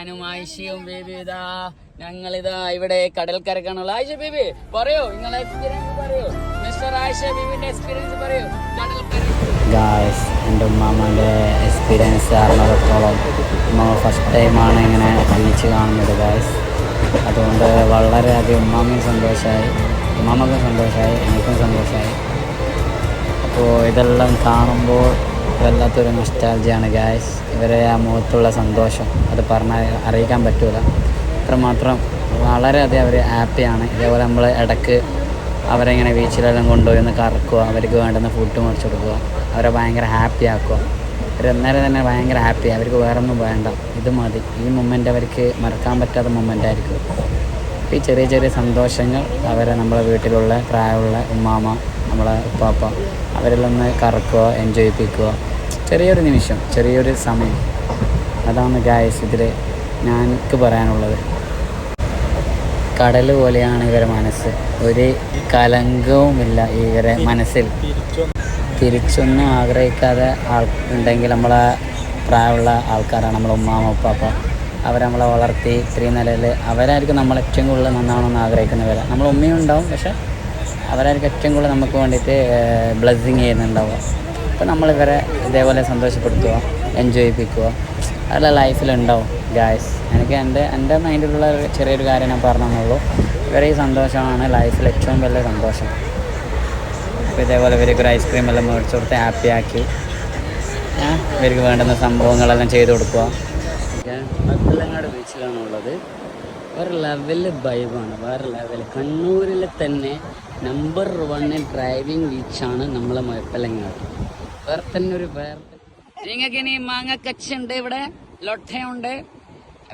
ഞാനും ആയിഷയും ബേബി ഇതാ ഞങ്ങളിതാ ഇവിടെ കടൽ കടൽക്കരക്കാണുള്ള ആയിഷ ബേബി പറയോ നിങ്ങളെ എക്സ്പീരിയൻസ് പറയൂ. മിസ്റ്റർ ആയിഷ ബേബിന്റെ എക്സ്പീരിയൻസ് പറയൂ. ഗായ്സ് എന്റെ ഉമ്മാമ്മന്റെ എക്സ്പീരിയൻസ് അറിഞ്ഞിടത്തോളം നമ്മൾ ഫസ്റ്റ് ടൈമാണ് ഇങ്ങനെ ബീച്ച് കാണുന്നത് ഗായ്സ് അതുകൊണ്ട് വളരെയധികം ഉമ്മാമ്മയും സന്തോഷമായി ഉമ്മാമ്മക്കും സന്തോഷമായി എനിക്കും സന്തോഷമായി അപ്പോൾ ഇതെല്ലാം കാണുമ്പോൾ വല്ലാത്തൊരു നൊസ്റ്റാൾജിയാണ് ഗായ്സ് ഇവരെ ആ മുഖത്തുള്ള സന്തോഷം അത് പറഞ്ഞാൽ അറിയിക്കാൻ പറ്റൂല. അത്രമാത്രം വളരെയധികം അവർ ഹാപ്പിയാണ് ഇതേപോലെ നമ്മൾ ഇടയ്ക്ക് അവരെങ്ങനെ ബീച്ചിലെല്ലാം കൊണ്ടുപോയി ഒന്ന് കറക്കുക അവർക്ക് വേണ്ടുന്ന ഫുഡ് മേടിച്ചു കൊടുക്കുക അവരെ ഭയങ്കര ഹാപ്പി ആക്കുക. അവർ അന്നേരം തന്നെ ഭയങ്കര ഹാപ്പി അവർക്ക് വേറൊന്നും വേണ്ട. ഇത് മതി. ഈ മൊമെന്റ് അവർക്ക് മറക്കാൻ പറ്റാത്ത മൊമെന്റ് ആയിരിക്കും. ഈ ചെറിയ ചെറിയ സന്തോഷങ്ങൾ അവരെ നമ്മളെ വീട്ടിലുള്ള പ്രായമുള്ള ഉമ്മാമ നമ്മളെ ഉപ്പാപ്പ അവരെല്ലാം ഒന്ന് കറക്കുക എൻജോയ് ചെയ്യിപ്പിക്കുക. ചെറിയൊരു നിമിഷം ചെറിയൊരു സമയം. അതാണ് ഗായസ് ഇതിൽ ഞാൻ എനിക്ക് പറയാനുള്ളത്. കടൽ പോലെയാണ് ഇവരെ മനസ്സ്. ഒരു കലങ്കവുമില്ല ഇവരെ മനസ്സിൽ. തിരിച്ചൊന്നും ആഗ്രഹിക്കാതെ ആൾ ഉണ്ടെങ്കിൽ നമ്മളെ പ്രായമുള്ള ആൾക്കാരാണ് നമ്മളെ ഉമ്മാമ ഉപ്പാപ്പ. അവർ നമ്മളെ വളർത്തി ഇത്രയും നിലയിൽ അവരായിരിക്കും നമ്മൾ ഏറ്റവും കൂടുതൽ നന്നാവണമെന്ന് ആഗ്രഹിക്കുന്നവരെ. നമ്മളെ ഉമ്മയും ഉണ്ടാവും പക്ഷെ അവരായിരിക്കും ഏറ്റവും കൂടുതൽ നമുക്ക് വേണ്ടിയിട്ട് ബ്ലസ്സിങ് ചെയ്യുന്നുണ്ടാവുക. അപ്പോൾ നമ്മളിവരെ ഇതേപോലെ സന്തോഷപ്പെടുത്തുക എൻജോയ് ചെയ്യിപ്പിക്കുക അതെല്ലാം ലൈഫിലുണ്ടാവും ഗായ്സ് എനിക്ക് എന്റെ എന്റെ മൈൻഡിലുള്ള ചെറിയൊരു കാര്യം ഞാൻ പറഞ്ഞെന്നുള്ളൂ. ഇവരെ ഈ സന്തോഷമാണ് ലൈഫിൽ ഏറ്റവും വലിയ സന്തോഷം. അപ്പോൾ ഇതേപോലെ ഇവർക്ക് ഒരു ഐസ്ക്രീം എല്ലാം മേടിച്ച് കൊടുത്ത് ഹാപ്പി ആക്കി. ഇവർക്ക് വേണ്ടുന്ന സംഭവങ്ങളെല്ലാം ചെയ്ത് കൊടുക്കുക മക്കളങ്ങാട് ബീച്ചിലാണുള്ളത് വേറെ ലെവൽ ബൈബാണ് വേറെ ലെവൽ കണ്ണൂരിൽ തന്നെ നമ്പർ വണ്ണിൽ ഡ്രൈവിംഗ് ബീച്ചാണ് നമ്മളെ മുഴപ്പലങ്ങാട് വേറെ തന്നെ ഒരു വേറെ നിങ്ങൾക്ക് ഇനി മാങ്ങ കച്ചുണ്ട് ഇവിടെ ലൊട്ടയുണ്ട്.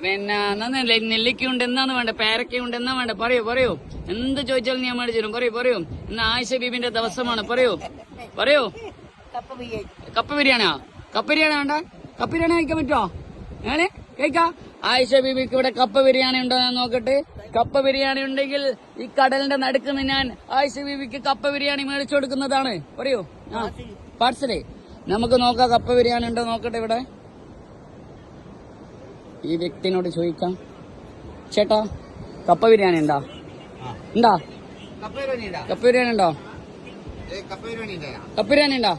പിന്നെ എന്നാ നെല്ലിക്കയുണ്ട് എന്നാന്ന് വേണ്ട പേരക്കയുണ്ട് എന്നാ വേണ്ട പറയൂ പറയൂ. എന്ത് ചോദിച്ചാലും ഞാൻ മേടിച്ചു തരും. പറയൂ പറയൂ. ഇന്ന് ആയിഷ ബീബിന്റെ ദിവസമാണ്. പറയൂ പറയൂ. കപ്പ ബിരിയാണിയാ? കപ്പ ബിരിയാണി വേണ്ട? കപ്പ ബിരിയാണി കഴിക്കാൻ പറ്റുമോ ഏനെ കഴിക്കാം? ആയിഷ ബീബിക്ക് ഇവിടെ കപ്പ ബിരിയാണി ഉണ്ടോ ഞാൻ നോക്കട്ടെ. കപ്പ ബിരിയാണി ഉണ്ടെങ്കിൽ ഈ കടലിന്റെ നടുക്കുന്ന് ഞാൻ ആയിഷ ബീബിക്ക് കപ്പ ബിരിയാണി മേടിച്ചു കൊടുക്കുന്നതാണ്. പറയൂ. ആ. പാർസലേ നമുക്ക് നോക്കാം കപ്പ ബിരിയാണി ഉണ്ടോ നോക്കട്ടെ ഇവിടെ. ഈ വ്യക്തിനോട് ചോദിക്കാം. ചേട്ടാ കപ്പ ബിരിയാണി ഉണ്ടോ? ഉണ്ടോ? കപ്പ ബിരിയാണി ഉണ്ടോ? കപ്പ ബിരിയാണി ഉണ്ടോ?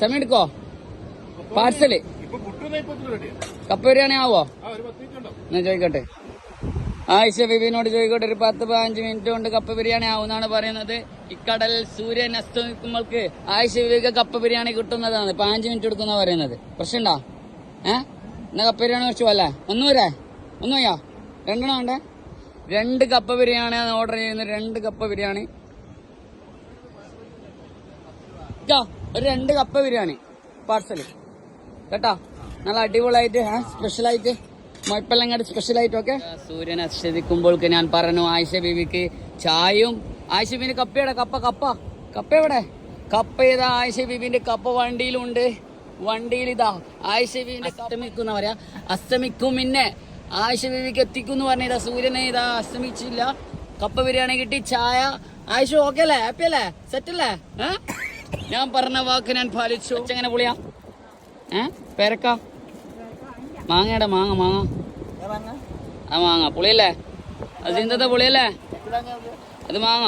സമയം എടുക്കോ. പാർസൽ കപ്പ ബിരിയാണി ആവോ? ഞാൻ ചോദിക്കട്ടെ. ആയിഷ ബിബിനോട് ചോദിക്കോട്ടെ ഒരു പത്ത് പതിനഞ്ച് മിനിറ്റ് കൊണ്ട് കപ്പ ബിരിയാണി ആവുന്നതാണ് പറയുന്നത്. ഇക്കടൽ സൂര്യൻ അസ്തമിക്കുമ്പോൾക്ക് ആയിഷ ബിബിക്ക് കപ്പ ബിരിയാണി കിട്ടുന്നതാണ്. പതിനഞ്ച് മിനിറ്റ് എടുക്കുന്ന പറയുന്നത്. പ്രശ്നമുണ്ടോ? ഏ? എന്നാ കപ്പ ബിരിയാണി കുറച്ച് പോലെ? ഒന്നും വരെ ഒന്നും രണ്ടെണ്ണം വേണ്ടേ? രണ്ട് കപ്പ ബിരിയാണിയാണ് ഓർഡർ ചെയ്യുന്നത്. രണ്ട് കപ്പ ബിരിയാണി. ഒരു രണ്ട് കപ്പ ബിരിയാണി. പാർസൽ കേട്ടോ? നല്ല അടിപൊളിയായിട്ട് സ്പെഷ്യലായിട്ട് മൊയ്പ്പല്ലങ്ങാട് സ്പെഷ്യലായിട്ട് ഒക്കെ സൂര്യൻ അസ്തമിക്കുമ്പോൾ ഞാൻ പറഞ്ഞു ആയിഷ ബീവിക്ക് ചായയും ആയിഷ ബീവിന് കപ്പയുടെ കപ്പ കപ്പ. കപ്പ എവിടെ? കപ്പ ഇതാ ആയിഷ ബീവിന്റെ കപ്പ വണ്ടിയിലുണ്ട്. വണ്ടിയിൽ ഇതാ ആയിഷ ബീവിന്റെ അസ്തമിക്കുന്ന പറയാ. അസ്തമിക്കും പിന്നെ. ആയിഷ ബീവിക്ക് എത്തിക്കും എന്ന് പറഞ്ഞ ഇതാ സൂര്യനെ ഇതാ അസ്തമിച്ചില്ല. കപ്പ ബിരിയാണി കിട്ടി ചായ. ആയിഷ ഓക്കെ അല്ലേ? ഹാപ്പി അല്ലേ? സെറ്റ് അല്ലേ? ഞാൻ പറഞ്ഞ വാക്ക് ഞാൻ പാലിച്ചു. എങ്ങനെ പുളിയാ? ഏ? പേരക്ക? മാങ്ങയുടെ മാങ്ങ മാങ്ങ. ആ മാങ്ങ? പുളിയല്ലേ? അത് ചിന്തത്തെ പുളിയല്ലേ? അത് മാങ്ങ.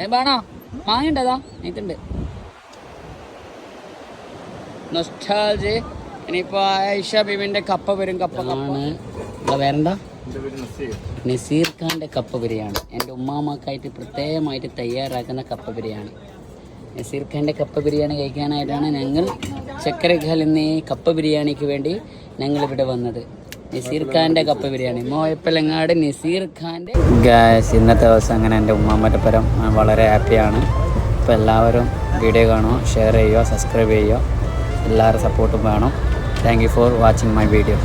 ഏ വേണോ മാങ്ങ ഉണ്ടതാ നീത്തുണ്ട് നൊസ്റ്റാൾജി ഇനിയിപ്പോ ഐഷ ബീബിന്റെ കപ്പ വരും കപ്പ ആണ് വേറെന്താ? നസീർ. ഖാന്റെ കപ്പ ബിരിയാണി. എന്റെ ഉമ്മാമാക്കായിട്ട് പ്രത്യേകമായിട്ട് തയ്യാറാക്കുന്ന കപ്പ ബിരിയാണി. നസീർ ഖാന്റെ കപ്പ ബിരിയാണി കഴിക്കാനായിട്ടാണ് ഞങ്ങൾ ചക്കരഖാൽ എന്ന കപ്പ ബിരിയാണിക്ക് വേണ്ടി ഞങ്ങൾ ഇവിടെ വന്നത്. നസീർ ഖാന്റെ കപ്പ ബിരിയാണി. മോയപ്പലങ്ങാട് നസീർ ഖാന്റെ ഗാസ് ഇന്നത്തെ ദിവസം അങ്ങനെ എന്റെ ഉമ്മാമ്മന്റെ പരം വളരെ ഹാപ്പിയാണ്. അപ്പോൾ എല്ലാവരും വീഡിയോ കാണുക ഷെയർ ചെയ്യുക സബ്സ്ക്രൈബ് ചെയ്യുക. എല്ലാവരും സപ്പോർട്ടും വേണം. Thank you for watching my video